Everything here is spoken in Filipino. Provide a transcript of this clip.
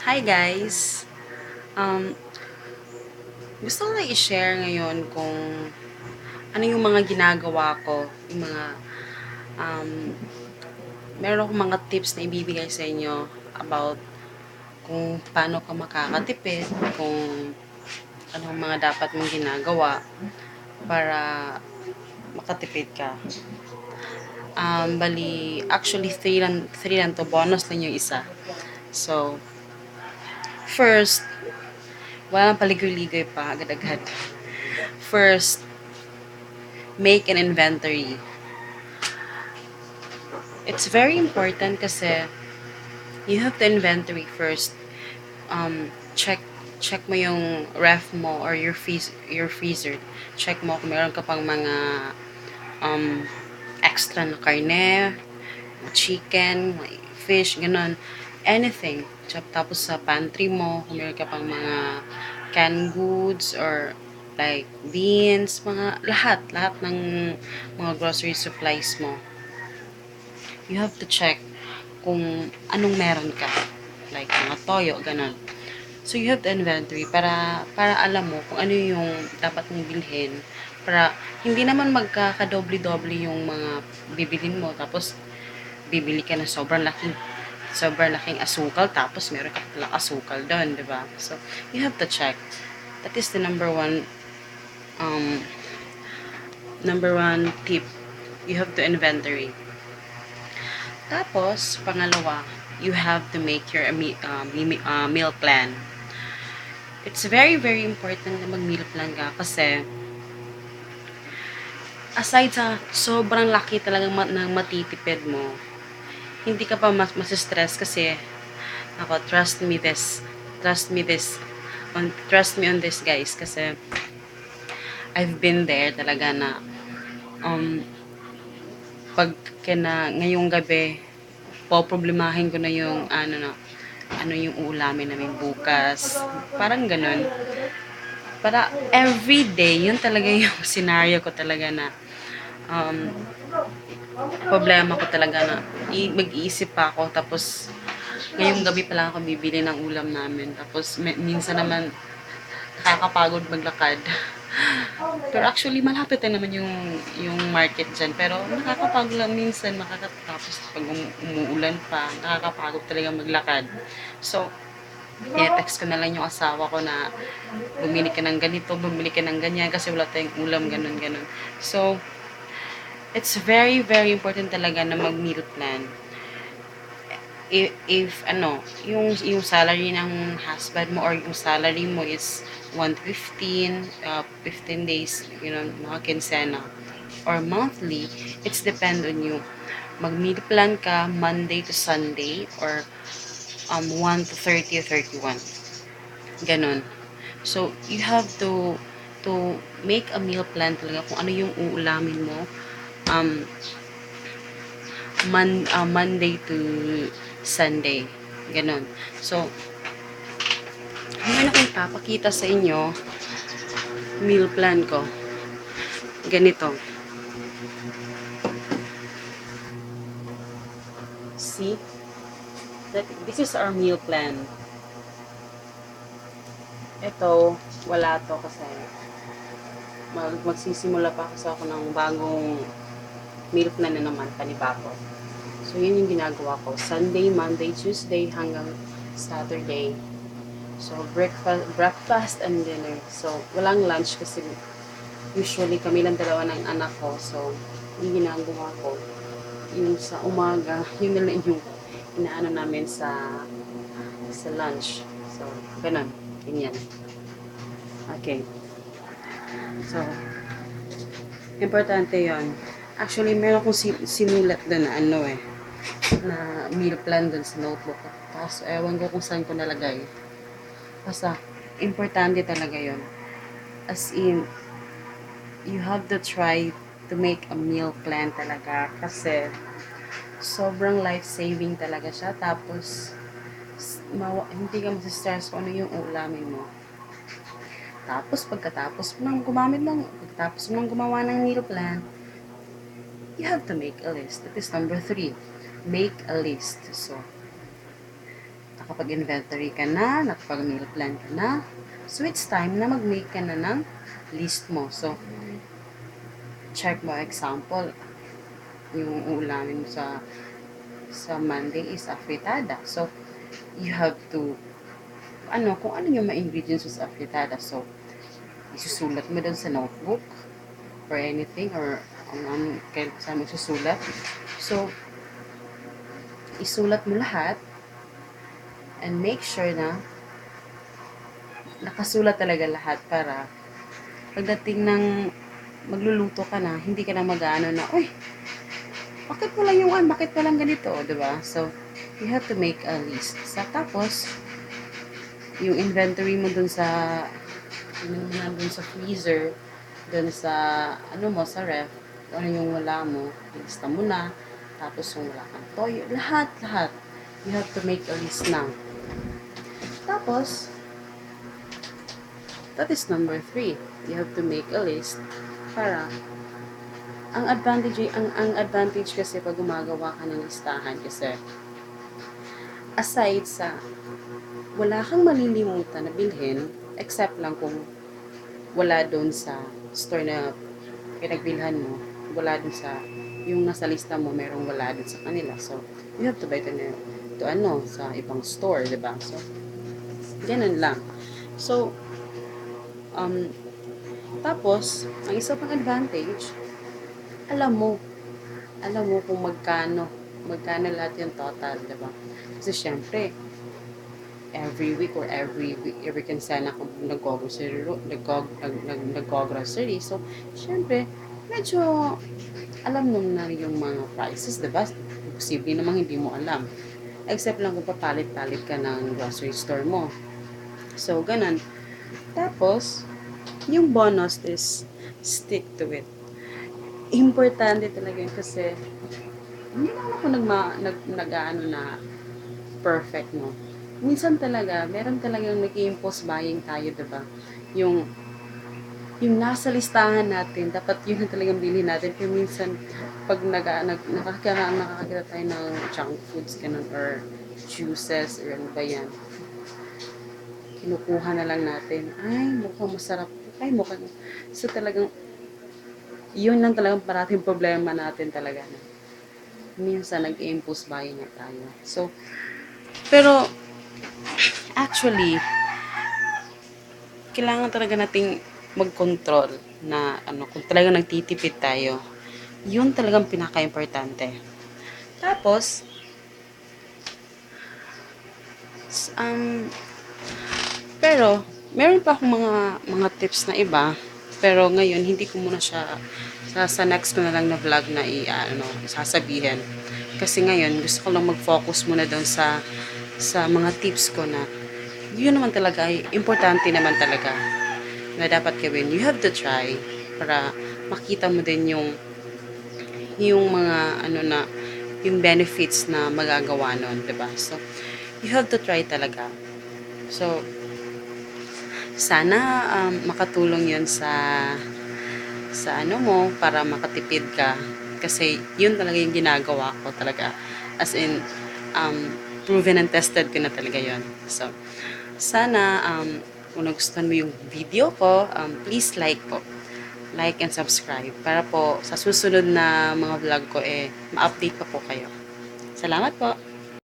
Hi guys! Um, gusto ko lang i-share ngayon kung ano yung mga ginagawa ko, yung mga um, meron akong mga tips na ibibigay sa inyo about kung paano ka makakatipid, kung anong mga dapat mong ginagawa para makatipid ka. Um, bali, actually, 3 lang, three lang to. Bonus lang yung isa. So, first, walang paligoy-ligoy pa, agad-agad. First, make an inventory. It's very important kasi you have to inventory first. Um, check check mo yung ref mo or your freeze, your freezer. Check mo kung meron ka pang mga um, extra na karne, chicken, fish, ganun. Anything. Tsap- Tapos sa pantry mo, kung meron ka pang mga canned goods or like beans, mga lahat, lahat ng mga grocery supplies mo. You have to check kung anong meron ka. Like mga toyo, ganun. So you have the inventory para para alam mo kung ano yung dapat mong bilhin para hindi naman magkakadoble-doble yung mga bibilin mo tapos bibili ka ng sobrang laking sobrang laking asukal tapos meron ka palang asukal doon, 'di ba? So you have to check. That is the number one um number one tip. You have to inventory. Tapos, pangalawa, you have to make your mi- uh, meal plan. It's very, very important na mag-meal plan ka kasi aside sa sobrang laki talagang ma- ng matitipid mo, hindi ka pa mas stress kasi ako, trust me this. Trust me this. On, trust me on this, guys. Kasi I've been there talaga na um, pag kina, ngayong gabi, poproblemahin ko na yung ano na, ano yung ulamin namin bukas. Parang ganun. Para every day, yun talaga yung scenario ko talaga na um, problema ko talaga na mag-iisip pa ako. Tapos ngayong gabi pa lang ako bibili ng ulam namin. Tapos minsan naman nakakapagod maglakad. Pero actually malapit na naman yung yung market dyan. Pero nakakapagod lang minsan makakatapos pag um- umuulan pa nakakapagod talaga maglakad. So i-text ko na lang yung asawa ko na bumili ka ng ganito, bumili ka ng ganyan kasi wala tayong ulam, ganun, ganun. So, it's very, very important talaga na mag-meal plan. If, if ano, yung, yung salary ng husband mo or yung salary mo is 115, uh, 15 days, you know, mga kinsena, or monthly, it's depend on you. Mag-meal plan ka Monday to Sunday or um, 1 to 30 or 31. Ganon. So, you have to to make a meal plan talaga kung ano yung uulamin mo um, man, uh, Monday to Sunday. Ganon. So, ngayon ako ipapakita sa inyo meal plan ko. Ganito. See? That, this is our meal plan. Ito, wala to kasi mag, magsisimula pa kasi ako ng bagong meal plan na naman, panibago. So, yun yung ginagawa ko. Sunday, Monday, Tuesday, hanggang Saturday. So, breakfast, breakfast and dinner. So, walang lunch kasi usually kami lang dalawa ng anak ko. So, yung ginagawa ko, yung sa umaga, yun na lang yung inaano namin sa sa lunch. So, ganun. Ganyan. Okay. So, importante yon Actually, meron akong si- sinulat doon na ano eh, na meal plan doon sa notebook. Tapos, ewan ko kung saan ko nalagay. Basta, importante talaga yon As in, you have to try to make a meal plan talaga kasi sobrang life-saving talaga siya. Tapos, mawa, hindi ka stress kung ano yung ulamin mo. Tapos, pagkatapos mo nang gumamit ng, pagkatapos mo nang gumawa ng meal plan, you have to make a list. That is number three. Make a list. So, nakapag-inventory ka na, nakapag-meal plan ka na, so it's time na mag-make ka na ng list mo. So, check mo example, yung ulamin sa sa Monday is afritada. So, you have to ano, kung ano yung mga ingredients sa afritada. So, isusulat mo doon sa notebook or anything or ang ano, kaya saan mo susulat. So, isulat mo lahat and make sure na nakasulat talaga lahat para pagdating ng magluluto ka na, hindi ka na mag-ano na, uy, bakit wala yung ano, bakit walang ganito, ba? So, you have to make a list. Sa tapos, yung inventory mo dun sa, ano dun sa freezer, dun sa, ano mo, sa ref, ano yung wala mo, lista mo na, tapos yung wala kang toyo, lahat, lahat. You have to make a list now. Tapos, that is number three. You have to make a list para ang advantage ang ang advantage kasi pag gumagawa ka ng listahan kasi aside sa wala kang malilimutan na bilhin except lang kung wala doon sa store na pinagbilhan mo wala doon sa yung nasa lista mo merong wala doon sa kanila. So you have to buy to, to ano sa ibang store di ba? So ganun lang. So um tapos ang isa pang advantage alam mo, alam mo kung magkano, magkano lahat yung total, di ba? Kasi syempre, every week or every week, every cancela kung nag-grocery, nag-grocery, nag, nag, so, syempre, medyo, alam mo na yung mga prices, di ba? Posible namang hindi mo alam. Except lang kung papalit-palit ka ng grocery store mo. So, ganun. Tapos, yung bonus is stick to it importante talaga yun kasi hindi naman ako nagma, nag, nag ano na perfect, no? Minsan talaga, meron talagang nag-impulse buying tayo, diba? Yung yung nasa listahan natin, dapat yun na talagang bilhin natin. Pero minsan, pag nag, nag, nakakita, nakakita tayo ng junk foods, ganun, or juices, or ano ba yan, kinukuha na lang natin. Ay, mukhang masarap. Ay, mukhang... So, talagang yun lang talagang parating problema natin talaga. Minsan, nag-impulse buying na tayo. So, pero, actually, kailangan talaga nating mag-control na ano, kung talaga nagtitipid tayo, yun talagang pinaka-importante. Tapos, um, pero, meron pa akong mga, mga tips na iba pero ngayon, hindi ko muna siya sa, sa next ko na lang na vlog na i, ano, sasabihin. Kasi ngayon, gusto ko lang mag-focus muna doon sa sa mga tips ko na yun naman talaga importante naman talaga na dapat gawin. You have to try para makita mo din yung yung mga ano na yung benefits na magagawa nun, 'di ba? So you have to try talaga. So sana um, makatulong yun sa sa ano mo para makatipid ka kasi yun talaga yung ginagawa ko talaga as in um, proven and tested ko na talaga yun so sana um, kung nagustuhan mo yung video ko um, please like po. Like and subscribe para po sa susunod na mga vlog ko eh ma-update pa po kayo. Salamat po